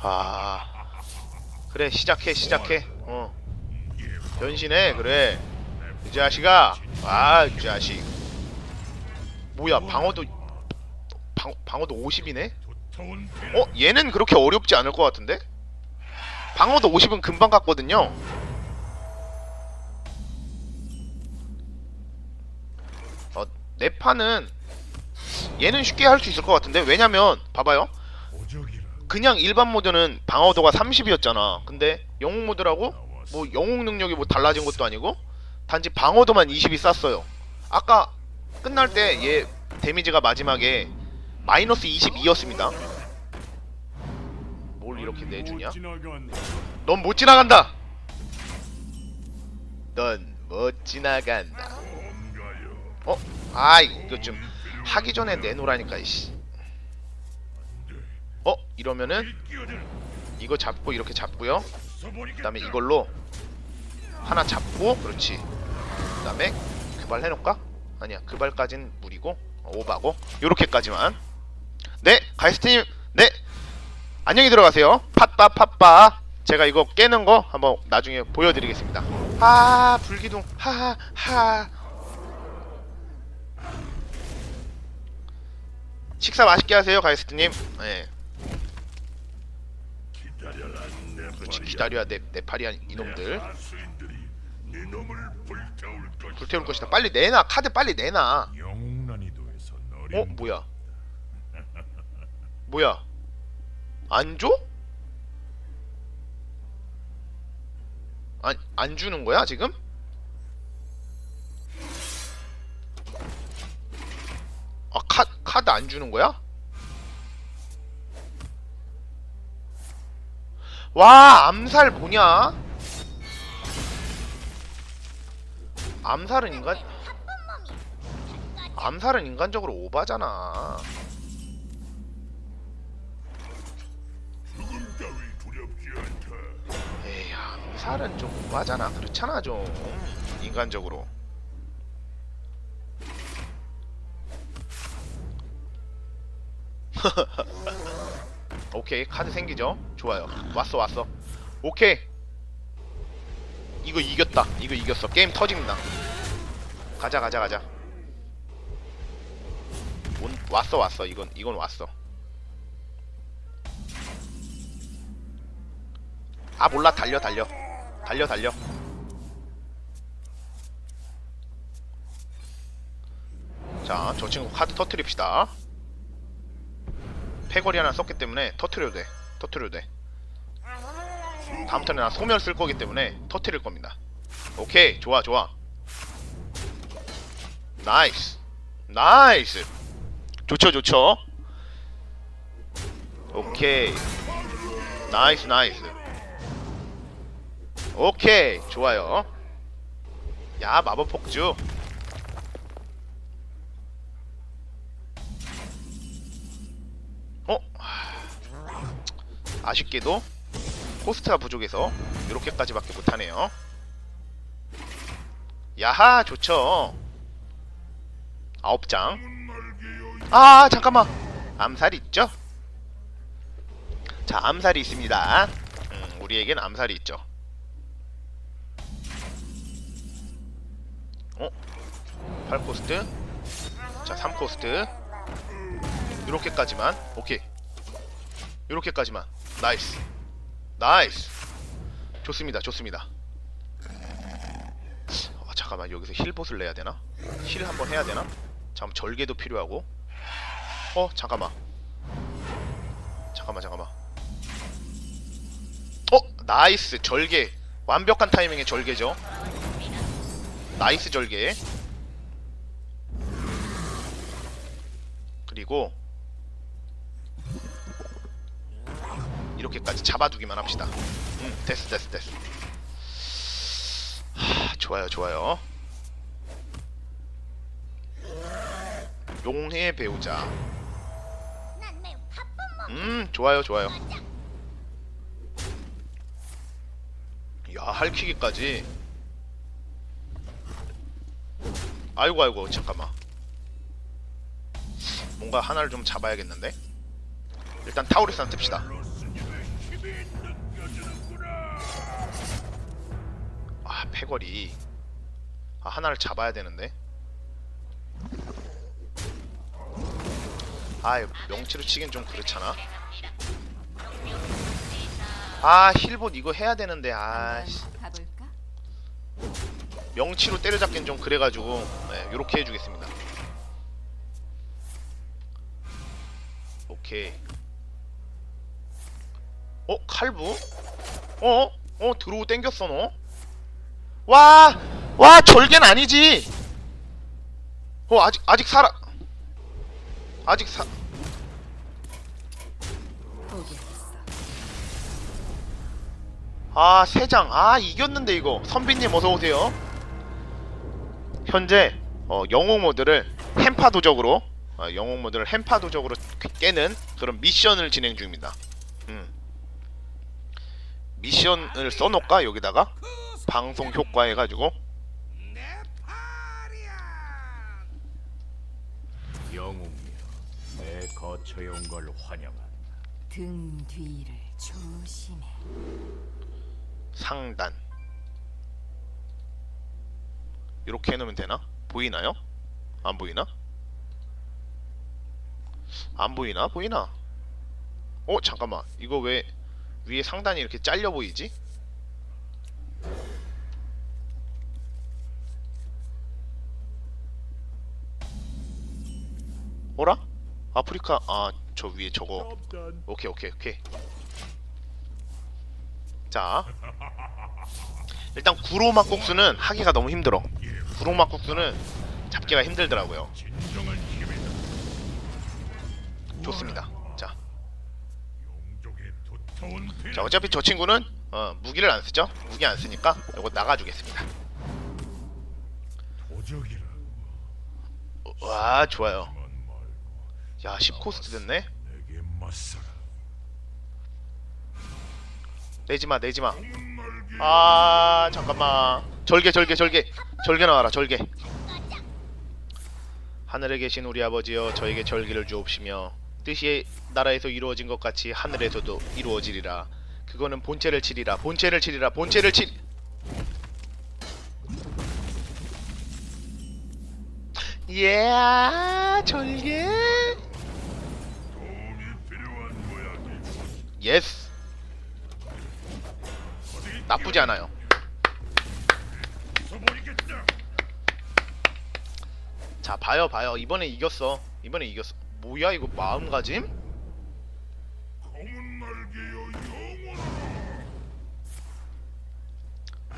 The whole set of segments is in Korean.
아. 그래 시작해 시작해. 어. 변신해 그래. 이 자식아. 아이 자식. 뭐야 방어도 방, 방어도 50이네? 어 얘는 그렇게 어렵지 않을 것 같은데? 방어도 50은 금방 갔거든요. 어, 내 판은 얘는 쉽게 할 수 있을 것 같은데? 왜냐면 봐봐요 그냥 일반 모드는 방어도가 30이었잖아. 근데 영웅 모드라고 뭐 영웅 능력이 뭐 달라진 것도 아니고 단지 방어도만 20이 쌌어요. 아까 끝날 때 얘 데미지가 마지막에 마이너스 22였습니다. 뭘 이렇게 내주냐? 넌 못 지나간다! 넌 못 지나간다. 어? 아 이거 좀 하기 전에 내놓으라니까 이씨 어? 이러면은 이거 잡고 이렇게 잡고요. 그 다음에 이걸로 하나 잡고 그렇지. 그 다음에 그발 해놓을까? 아니야 그발까진 무리고 어, 오바고 요렇게까지만. 네 가이스트님 네. 안녕히 들어가세요. 팟빠 팟빠. 제가 이거 깨는 거 한번 나중에 보여드리겠습니다. 아 불기둥. 하하하. 식사 맛있게 하세요 가이스트님. 네 그렇지. 기다려야 내, 내 파리한 이놈들. 불태울 것이다. 빨리 내놔 카드 빨리 내놔. 어 뭐야? 뭐야? 안 줘? 안, 안 주는 거야 지금? 아 카, 카드 안 주는 거야? 와 암살 뭐냐? 암살은 인간 암살은 인간적으로 오바잖아. 암살은 좀 오바잖아. 그렇잖아 좀 인간적으로. 오케이 카드 생기죠? 좋아요. 왔어 왔어. 오케이. 이거 이겼다. 이거 이겼어. 게임 터집니다. 가자 가자 가자. 온, 왔어 왔어. 이건 이건 왔어. 아 몰라 달려 달려 달려 달려 자 저 친구 카드 터트립시다 패거리 하나 썼기 때문에 터트려도 돼. 터트려도 돼. 다음 턴에 나 소멸 쓸 거기 때문에 터트릴 겁니다. 오케이. 좋아 좋아. 나이스. 나이스. 좋죠 좋죠. 오케이. 나이스 나이스. 오케이. 좋아요. 야 마법 폭주 어? 하, 아쉽게도 코스트가 부족해서 이렇게까지밖에 못하네요. 야하 좋죠. 아홉 장 아 잠깐만. 암살이 있죠? 자 암살이 있습니다. 음, 우리에겐 암살이 있죠. 어? 8코스트? 자 3코스트. 요렇게까지만. 오케이. 요렇게까지만 나이스. 나이스. 좋습니다 좋습니다. 어, 잠깐만 여기서 힐봇을 내야 되나? 힐 한번 해야 되나? 잠깐 절개도 필요하고. 어 잠깐만. 잠깐만 잠깐만. 어 나이스 절개. 완벽한 타이밍의 절개죠. 나이스 절개. 그리고 이렇게까지 잡아두기만 합시다. 음 됐어 됐어 됐어. 하, 좋아요 좋아요. 용의 배우자. 음 좋아요 좋아요. 야 할퀴기까지. 아이고 아이고 잠깐만. 뭔가 하나를 좀 잡아야겠는데? 일단 타우리스한 틉시다 아 패거리. 아 하나를 잡아야 되는데? 아 명치로 치긴 좀 그렇잖아. 아 힐봇 이거 해야 되는데 아씨. 가볼까? 명치로 때려잡긴 좀 그래가지고 네, 요렇게 해주겠습니다. 오케이 어? 칼부? 어? 어? 드로우 땡겼어 너? 와! 와 절개는 아니지 어 아직 아직 살아 아직 사. 아, 세 장. 아, 이겼는데 이거. 선비님 어서 오세요. 현재 어, 영웅 모드를 햄파 도적으로 어, 영웅 모드를 햄파 도적으로 깨는 그런 미션을 진행 중입니다. 음. 미션을 써놓을까 여기다가 방송 효과 해가지고 영웅이여 내 거처에 온 걸 환영한다 등 뒤를 조심해. 상단 이렇게 해놓으면 되나? 보이나요? 안 보이나? 안 보이나? 보이나? 어 잠깐만 이거 왜 위에 상단이 이렇게 잘려 보이지? 어라? 아프리카 아 저 위에 저거. 오케이 오케이 오케이. 자. 일단 구로막국수는 하기가 너무 힘들어. 구로막국수는 잡기가 힘들더라고요. 좋습니다 자, 어차피 저 친구는 어, 무기를 안 쓰죠? 무기 안 쓰니까 이거 나가주겠습니다. 어, 와 좋아요. 야 10코스트 됐네? 내지마 내지마. 아 잠깐만. 절개 절개 절개. 절개 나와라 절개. 하늘에 계신 우리 아버지여 저에게 절기를 주옵시며 뜻이 나라에서 이루어진 것 같이 하늘에서도 이루어지리라 그거는 본체를 치리라 본체를 치리라 본체를 치 예, 절개. 필요한 모양이 예스. 나쁘지 않아요. 자 봐요 봐요 이번에 이겼어 이번에 이겼어 뭐야 이거 마음가짐?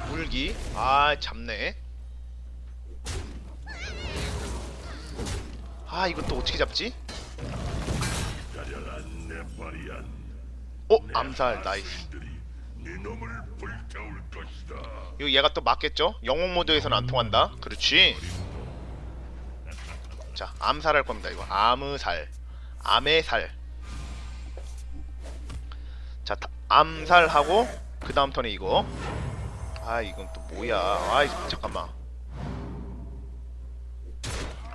물기 아 잡네 아 이것도 어떻게 잡지? 어 암살 나이스 이거 얘가 또 맞겠죠? 영웅 모드에서는 안 통한다 그렇지 자 암살할 겁니다 이거 암살 암의 살 자, 다- 암살하고 그 다음 턴에 이거. 아, 이건 또 뭐야? 아, 잠깐만.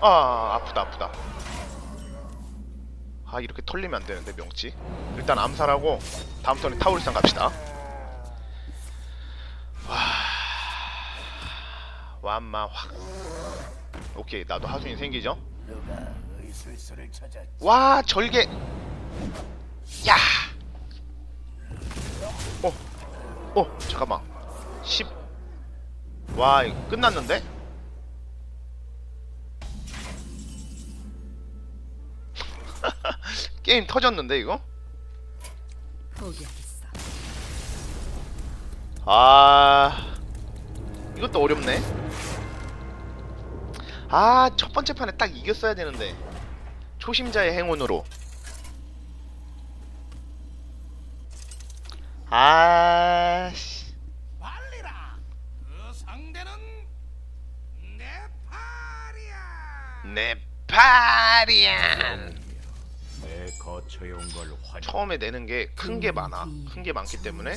아, 아프다, 아프다. 아, 이렇게 털리면 안 되는데 명치. 일단 암살하고 다음 턴에 타울산 갑시다. 와, 완마 확. 오케이, 나도 하수인 생기죠? 누가 의술수를 찾았지 와 절개 야 어, 어 잠깐만 10 와 이거 끝났는데? 게임 터졌는데 이거? 포기하겠어. 아 이것도 어렵네 아 첫 번째 판에 딱 이겼어야 되는데. 초심자의 행운으로. 아씨. 빨리라. 그 상대는 내온걸 환영 처음에 내는 게 큰 게 많아. 큰 게 많기 때문에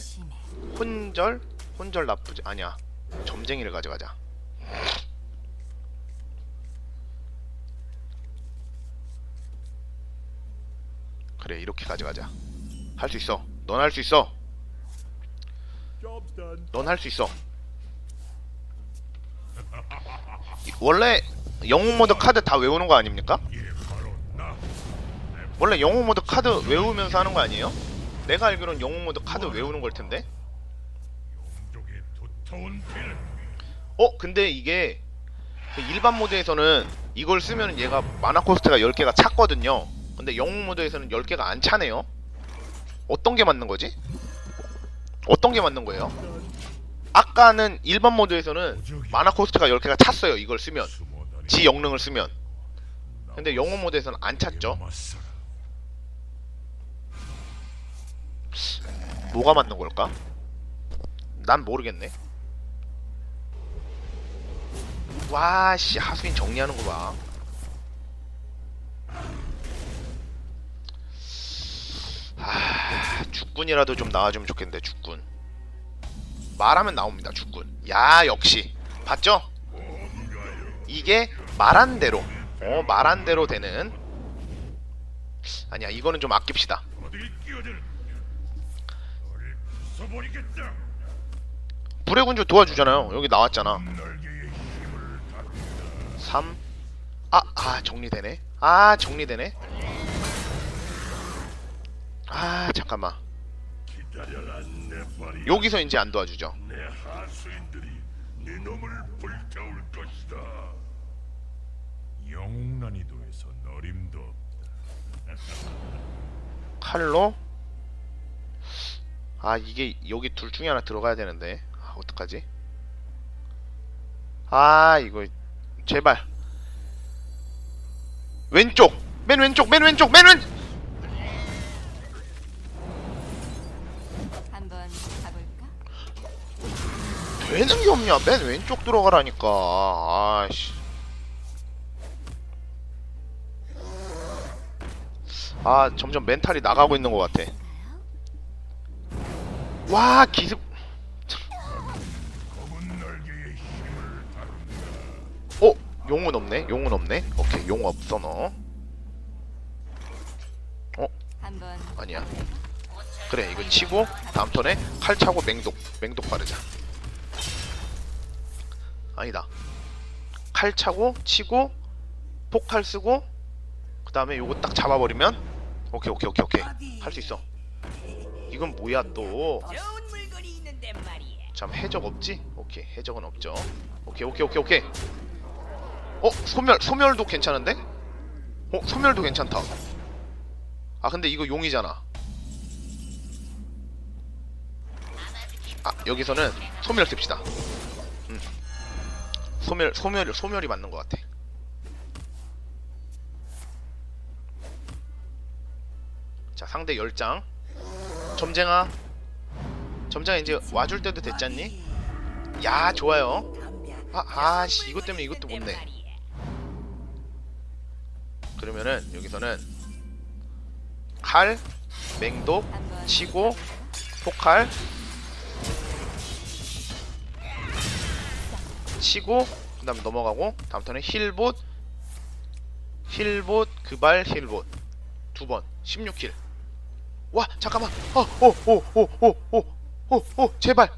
혼절? 혼절 나쁘지 아니야. 점쟁이를 가져가자 그래 이렇게 가져가자 할 수 있어 넌 할 수 있어 넌 할 수 있어. 이- 원래 영웅 모드 카드 다 외우는 거 아닙니까? 원래 영웅 모드 카드 외우면서 하는 거 아니에요? 내가 알기로는 영웅 모드 카드 외우는 걸 텐데. 어, 근데 이게 그 일반 모드에서는 이걸 쓰면 얘가 마나 코스트가 10개가 찼거든요. 근데 영웅 모드에서는 10개가 안 차네요. 어떤 게 맞는 거지? 어떤 게 맞는 거예요? 아까는 일반 모드에서는 마나 코스트가 10개가 찼어요. 이걸 쓰면. 지 영능을 쓰면. 근데 영웅 모드에서는 안 찼죠. 뭐가 맞는 걸까? 난 모르겠네. 와, 씨, 하수인 정리하는 거 봐. 아, 죽군이라도 좀 나와주면 좋겠는데, 죽군. 말하면 나옵니다, 죽군. 야, 역시. 봤죠? 이게 말한 대로, 어, 말한 대로 되는. 아니야, 이거는 좀 아낍시다. 불의 군주 도와주잖아요. 여기 나왔잖아. 날개의 힘을 다룬다. 3 아, 아, 정리되네. 아, 정리되네. 아, 잠깐만. 여기서 이제 안 도와주죠. 네. 영웅 난이도에서 너림도 없다. 칼로 아, 이게 여기 둘 중에 하나 들어가야 되는데. 아, 어떡하지? 아, 이거 제발. 왼쪽. 맨 왼쪽. 맨 왼쪽. 맨 왼. 되는 게 없냐? 맨 왼쪽 들어가라니까. 아씨. 아, 점점 멘탈이 나가고 있는 것 같아. 와, 기습. 어, 용은 없네. 용은 없네. 오케이, 용 없어 너. 한번 아니야. 그래, 이거 치고 다음 턴에 칼 차고 맹독, 맹독 바르자. 아니다. 칼 차고 치고 폭칼 쓰고 그 다음에 요거 딱 잡아버리면 오케이 오케이 오케이 오케이 할 수 있어. 이건 뭐야 또? 잠 해적 없지? 오케이 해적은 없죠. 오케이 오케이 오케이 오케이. 어 소멸 소멸도 괜찮은데? 어 소멸도 괜찮다. 아 근데 이거 용이잖아. 아 여기서는 소멸 씁시다. 음. 소멸 소멸 소멸이 맞는 것 같아. 자 상대 10장 점쟁아 점쟁아 이제 와줄 때도 됐잖니? 야 좋아요 아, 아씨 이것 때문에 이것도 못 내. 그러면은 여기서는 칼, 맹독, 치고 폭칼 치고 그 다음에 넘어가고 다음 턴에 힐봇. 힐봇 그발 힐봇. 두 번. 16킬. 와 잠깐만. 어오오오오오오오 제발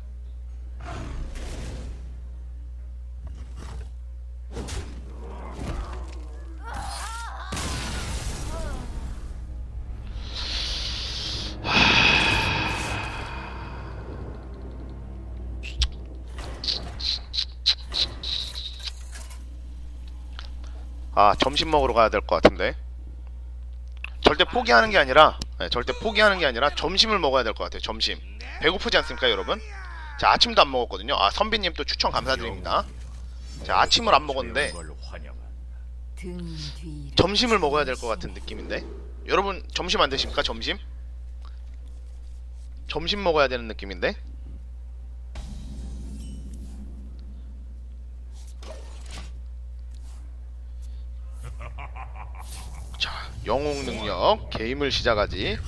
아 점심 먹으러 가야 될 것 같은데. 절대 포기하는 게 아니라 네, 절대 포기하는 게 아니라 점심을 먹어야 될 것 같아요 점심. 배고프지 않습니까 여러분? 자 아침도 안 먹었거든요. 아 선비님 또 추천 감사드립니다. 자 아침을 안 먹었는데 점심을 먹어야 될 것 같은 느낌인데. 여러분 점심 안 드십니까 점심? 점심 먹어야 되는 느낌인데 자 영웅 능력 게임을 시작하지.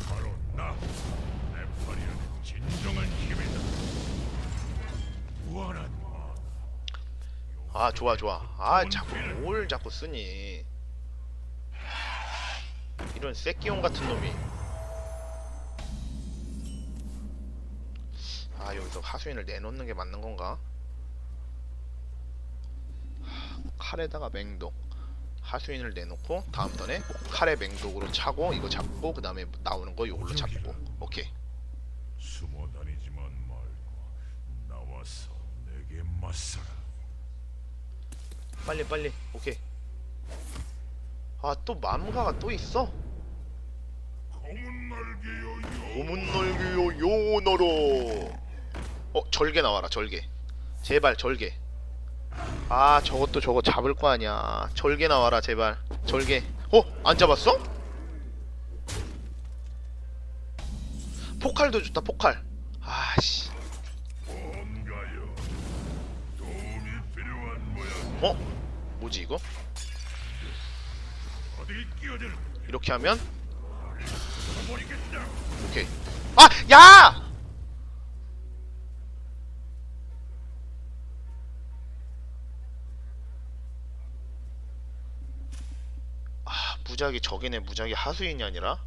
아 좋아 좋아. 아 자꾸 뭘 자꾸 쓰니. 이런 새끼용 같은 놈이. 아 여기 여기서 하수인을 내놓는 게 맞는 건가? 하, 칼에다가 맹독 하수인을 내놓고 다음 턴에 칼에 맹독으로 차고 이거 잡고 그 다음에 나오는 거 이걸로 잡고. 오케이. 숨어 다니지만 말고 나와서 내게 맞서라. 빨리 빨리. 오케이. 아 또 맘가가 또 있어? 검은 날개여 고문 날개요 요너로. 어 절개 나와라 절개. 제발 절개 아 저것도 저거 잡을 거 아니야 절개 나와라 제발 절개 어? 안 잡았어? 포칼도 좋다 포칼 아씨. 어? 뭐지 이거? 이렇게 하면. 오케이 아! 야! 아 무작위 저기네 무작위 하수인이 아니라?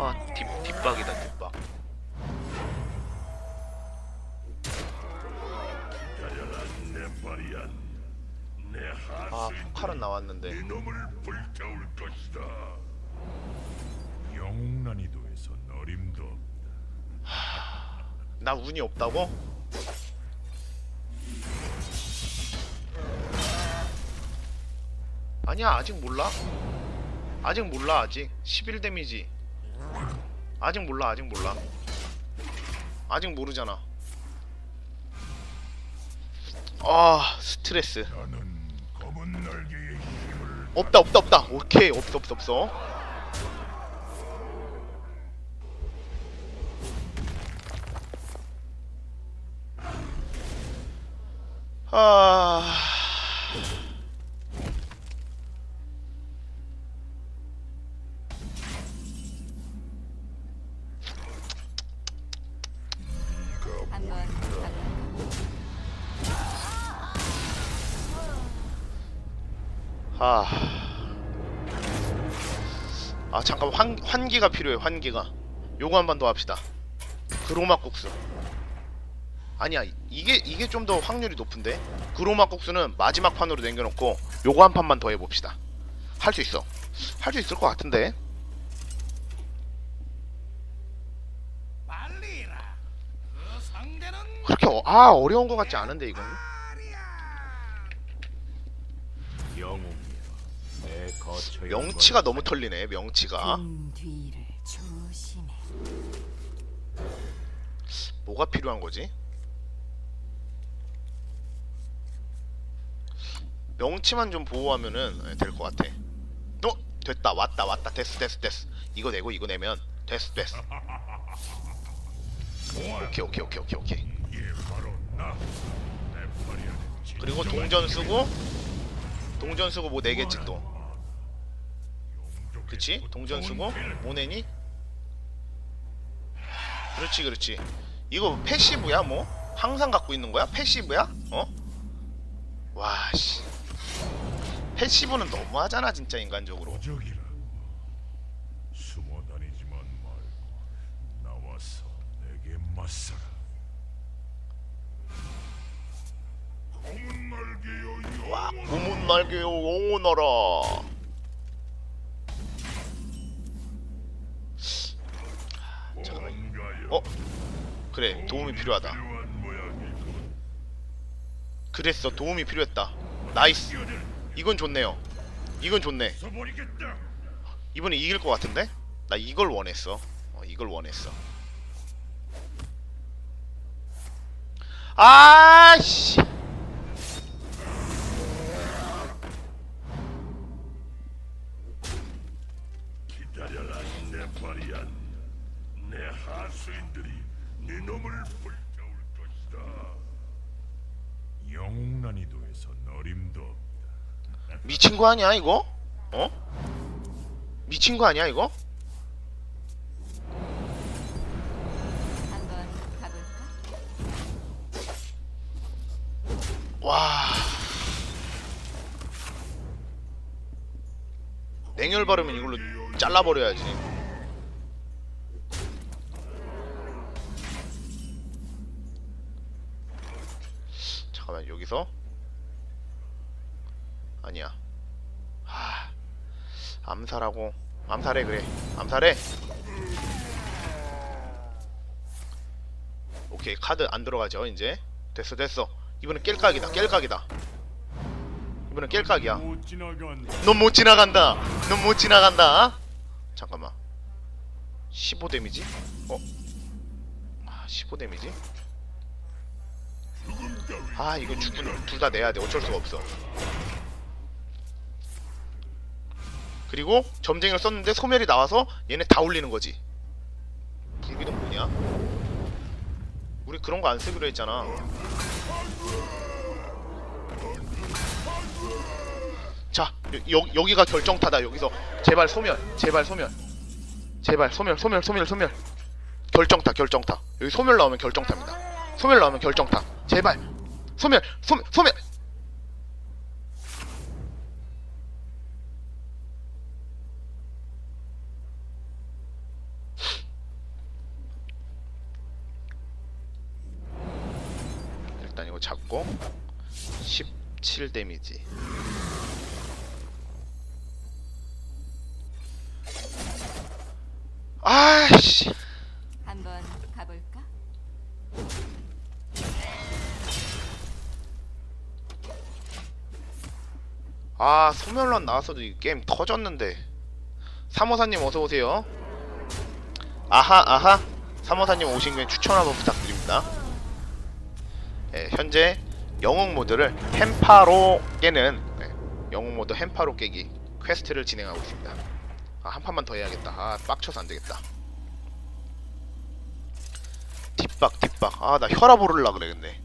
아 뒷, 뒷박이다 뒷박. 아 포칼은 나왔는데 나 운이 없다고? 아니야 아직 몰라. 아직 몰라 아직. 11 데미지. 아직 몰라 아직 몰라. 아직 모르잖아. 아 스트레스. 없다 없다 없다. 오케이. 없어 없어 없어 아? 아. 아 잠깐 환 환기가 필요해 환기가. 요거 한 번 더 합시다. 그로마 국수. 아니야 이게 이게 좀 더 확률이 높은데. 그로마 국수는 마지막 판으로 남겨놓고 요거 한 판만 더 해봅시다. 할 수 있어. 할 수 있을 것 같은데. 그 그렇게 어, 아 어려운 것 같지 않은데 이건. 명치가 너무 털리네 명치가. 뭐가 필요한 거지? 명치만 좀 보호하면은 될 것 같아. 어? 됐다 왔다 왔다 됐어 됐어 됐어. 이거 내고 이거 내면 됐어 됐어. 오케이 오케이 오케이 오케이 오케이. 그리고 동전 쓰고 동전 쓰고 뭐 내겠지 또. 용족의 그치? 동전 쓰고 뭐 내니? 그렇지 그렇지. 이거 패시브야 뭐? 항상 갖고 있는 거야? 패시브야? 어? 와 씨. 패시브는 너무하잖아 진짜 인간적으로. 숨어 다니지만 말고 나와서 내게 맞서라 검은 날개여 와 고문 날개요 영원하라. 어? 그래 도움이 필요하다. 그랬어 도움이 필요했다. 나이스. 이건 좋네요. 이건 좋네. 이번에 이길 것 같은데? 나 이걸 원했어. 어, 이걸 원했어. 아씨. 기다려라 내 바리안 내 하수인들이 네 놈을 불태울 것이다 영웅 난이도에서 어림도 없다 미친 거 아니야 이거? 어? 미친 거 아니야 이거? 한번 가볼까? 와 냉혈 바르면 이걸로 잘라버려야지 잠깐만 여기서 아니야 하 암살하고 암살해 그래 암살해 오케이 카드 안 들어가죠 이제 됐어 됐어 이번엔 깰각이다 깰각이다 이번엔 깰각이야. 넌 못 지나간다. 넌 못 지나간다. 잠깐만. 15 데미지? 어? 아, 15 데미지? 아, 이거 죽군 둘다 내야 돼. 어쩔 수가 없어. 그리고 점쟁이를 썼는데 소멸이 나와서 얘네 다 올리는 거지. 불비는 뭐냐? 우리 그런 거 안 쓰기로 했잖아. 자 여, 여 기가 결정타다. 여기서 제발 소멸 제발 소멸. 제발 소멸 소멸 소멸 소멸. 결정타 결정타. 여기 소멸 나오면 결정타입니다. 소멸 나오면 결정타. 제발. 소멸 소멸 소멸 일단 이거 잡고 17 데미지 아씨 한번 가볼까? 아 소멸론 나왔어도 이 게임 터졌는데 사모사님 어서 오세요. 아하 아하 사모사님 오신 김에 추천 한번 부탁드립니다. 예, 현재 영웅 모드를 햄파로 깨는 네, 영웅 모드 햄파로 깨기 퀘스트를 진행하고 있습니다. 아, 한 판만 더 해야겠다. 아 빡쳐서 안 되겠다. 뒷박 뒷박 아 나 혈압 오르려 그래 근데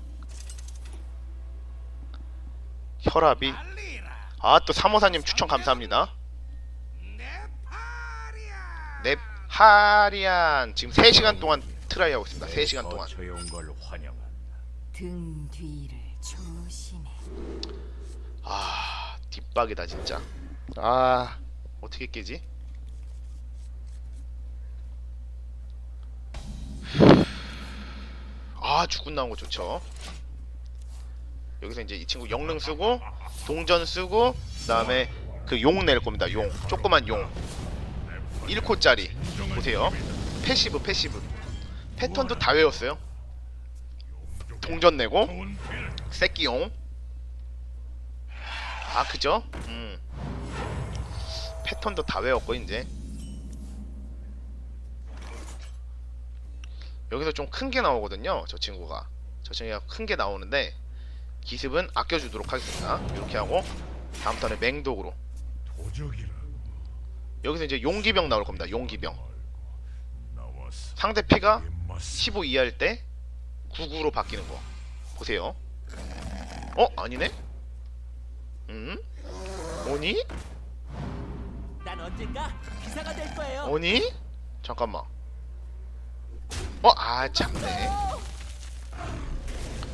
혈압이. 아 또 사모사님 추천 감사합니다. 넵 하리안 지금 3시간 동안 트라이 하고 있습니다. 3시간 동안. 거쳐온 걸 환영한다. 등 뒤를 조심해. 아 뒷박이다 진짜. 아 어떻게 깨지? 아 죽군 나온 거 좋죠. 여기서 이제 이 친구 영능 쓰고 동전 쓰고 그다음에 그 용 낼 겁니다. 용 조그만 용 1코짜리 보세요. 패시브 패시브 패턴도 다 외웠어요. 동전 내고 새끼용 아 그죠? 음 패턴도 다 외웠고 이제 여기서 좀 큰 게 나오거든요 저 친구가 저 친구가 큰 게 나오는데 기습은 아껴주도록 하겠습니다 이렇게 하고 다음 턴에 맹독으로 여기서 이제 용기병 나올 겁니다 용기병. 상대 피가 내게 맞서. 15 이하일 때 99로 바뀌는 거 보세요. 어 아니네? 음? 오니? 난 언젠가 기사가 될 거예요. 오니? 잠깐만. 어, 아 참네.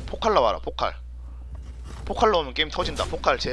포칼 나와라, 포칼. 포칼 나오면 게임 터진다. 포칼 제발.